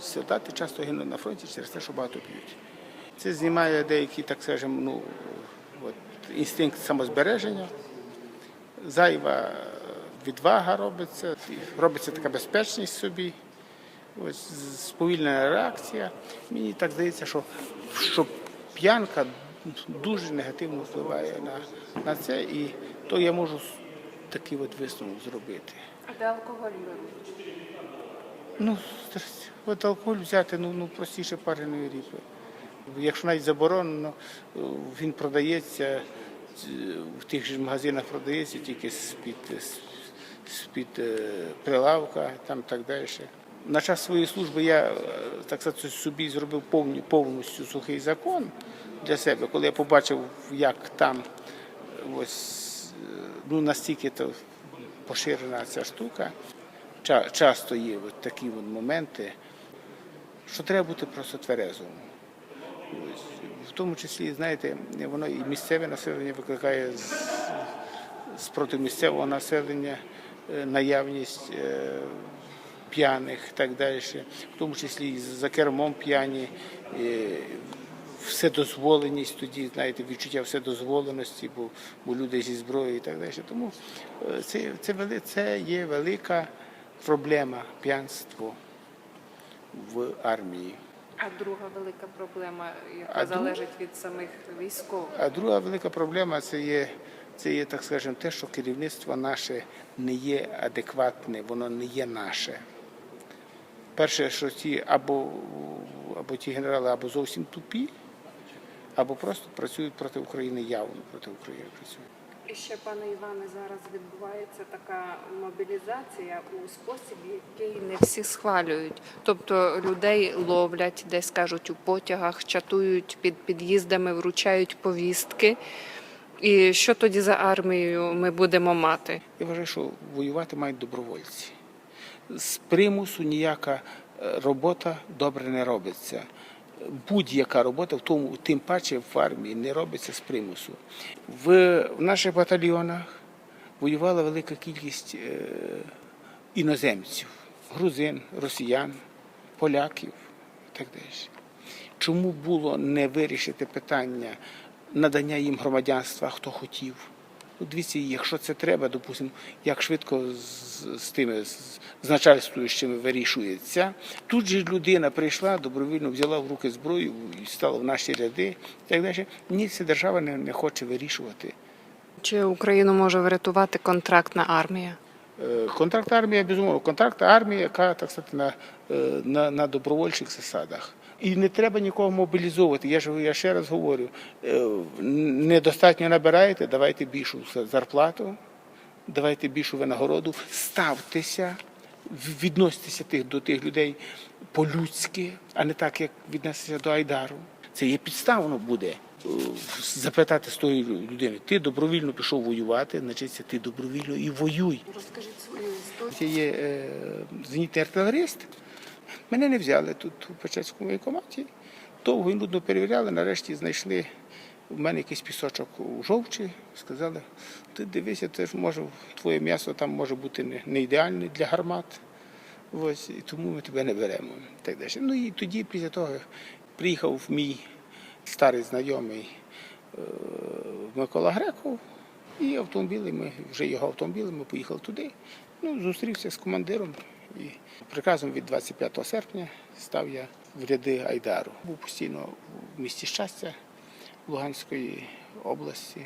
Солдати часто гинуть на фронті через те, що багато п'ють. Це знімає деякий, так скажемо, ну, от, інстинкт самозбереження, зайва відвага робиться, робиться така безпечність собі. Ось сповільнена реакція. Мені так здається, що, що п'янка дуже негативно впливає на, на це, і то я можу такий от висновок зробити. А де алкоголь? Ну, от алкоголь взяти ну, ну простіше пареної ріпи. Якщо навіть заборонено, він продається в тих же магазинах продається тільки з-під, з-під е, прилавка, там так далі. На час своєї служби я е, так сказати, собі зробив повні- повністю сухий закон для себе, коли я побачив, як там ось е, ну настільки то поширена ця штука. Ча- Часто є от такі от моменти, що треба бути просто тверезом. В тому числі, знаєте, воно і місцеве населення викликає з, проти місцевого населення е, наявність е, п'яних і так далі, в тому числі і за кермом п'яні. Вседозволеність тоді, знаєте, відчуття вседозволеності, бо, бо люди зі зброєю і так далі. Тому е, це, це, це є велика проблема п'янство в армії. А друга велика проблема, яка А залежить від самих військових. А друга велика проблема це є, це є, так скажемо, те, що керівництво наше не є адекватне, воно не є наше. Перше, що ті або, або ті генерали або зовсім тупі, або просто працюють проти України, явно проти України працюють. І ще, пане Іване, зараз відбувається така мобілізація у спосіб, який не всі схвалюють. Тобто людей ловлять, десь кажуть у потягах, чатують під під'їздами, вручають повістки. І що тоді за армією ми будемо мати? Я вважаю, що воювати мають добровольці. З примусу ніяка е, робота добре не робиться. Будь-яка робота, в тому, тим паче в армії, не робиться з примусу. В, в наших батальйонах воювала велика кількість е, іноземців, грузин, росіян, поляків і так далі. Чому було не вирішити питання надання їм громадянства, хто хотів? Ну, дивіться, якщо це треба, допустимо, як швидко з, з тими з, з начальствуючими вирішується. Тут же людина прийшла, добровільно взяла в руки зброю і стала в наші ряди. І так далі. Ні, ця держава не, не хоче вирішувати. Чи Україну може врятувати контрактна армія? Е, Контракт армія, безумовно, контракт армія, яка так сказати, на, е, на, на добровольчих засадах. І не треба нікого мобілізовувати. Я ж я ще раз говорю: е, недостатньо набираєте, давайте більшу зарплату, давайте більшу винагороду, ставтеся, відноситеся тих, до тих людей по-людськи, а не так, як віднесеться до Айдару. Це є підставно буде е, запитати з тої людини. Ти добровільно пішов воювати, значить ти добровільно і воюй. Розкажіть свою історію. Це є е, зенітний артилеріст. Мене не взяли тут у Печерському воєнкоматі. Довго і нудно перевіряли, нарешті знайшли в мене якийсь пісочок у жовчі. Сказали, ти дивися, це ж може твоє м'ясо там може бути не, не ідеальне для гармат. Ось, і тому ми тебе не беремо. Так далі. Ну і тоді, після того, приїхав мій старий знайомий е, Микола Греков, і автомобілем, ми вже його автомобілем, ми поїхали туди. Ну, зустрівся з командиром і приказом від 25 серпня став я в ряди Айдару. Був постійно в місті щастя Луганської області.